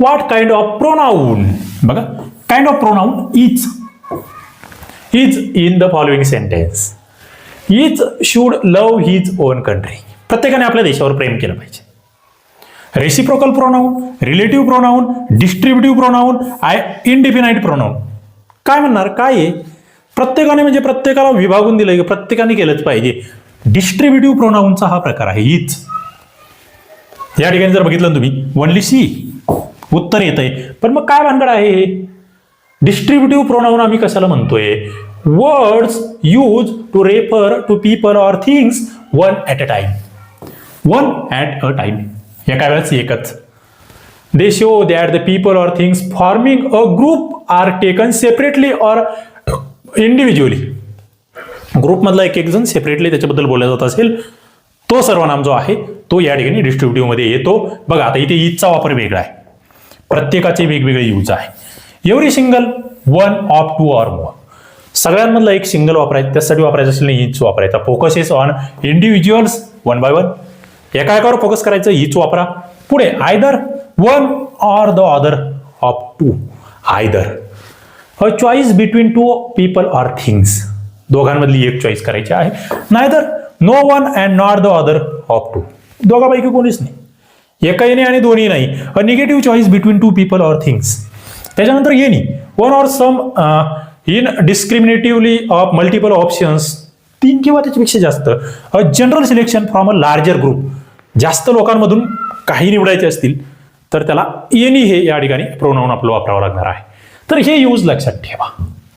What kind of pronoun बघा kind of pronoun is is in the following sentence is should love his own country प्रत्येकाने आपल्या देशावर प्रेम केलं पाहिजे. Reciprocal pronoun relative pronoun distributive pronoun I indefinite pronoun काय म्हणणार? काय आहे? प्रत्येकाने म्हणजे प्रत्येकाला विभागून दिलं की प्रत्येकाने केलंच पाहिजे. डिस्ट्रीब्युटिव्ह प्रोनाऊनचा हा प्रकार आहे हीच या ठिकाणी जर बघितलं तुम्ही वनली सी उत्तर येत आहे पण मग काय भानगड आहे हे? डिस्ट्रीब्युटिव्ह प्रोनाऊन आम्ही कशाला म्हणतोय? Words use to refer to people or things one at a time one at a time एका वेळेस एकच. They show that the people or things forming a group are taken separately or individually ग्रुपमधला एक एक जण separately त्याच्याबद्दल बोलला जात असेल तो सर्वनाम जो आहे तो या ठिकाणी डिस्ट्रीब्युटिव्हमध्ये येतो. बघा आता इथे ईदचा वापर वेगळा आहे. प्रत्येकाचे वेगवेगळे यूज आहे. Every single one of two or more. सगळ्यांमधला एक सिंगल वापरायचं त्यासाठी वापरायचं असेल हीच वापरायचा. Focus is on individuals one by one एका एकावर फोकस करायचं हीच वापरा. पुढे either one or the other of two either a choice between two people or things दोघांमधली एक चॉईस करायची आहे. Neither no one and not the other of two दोघांपैकी कोणीच नाही. एकाही नाही आणि दोन्ही नाही. A negative choice between two people or things त्याच्यानंतर येणी one or some in discriminatively of multiple options तीन किंवा त्याच्यापेक्षा जास्त. A general selection from a larger group जास्त लोकांमधून काही निवडायचे असतील तर त्याला एनी हे या ठिकाणी प्रोनाऊन आपलं वापरावं लागणार आहे. तर हे यूज लक्षात ठेवा.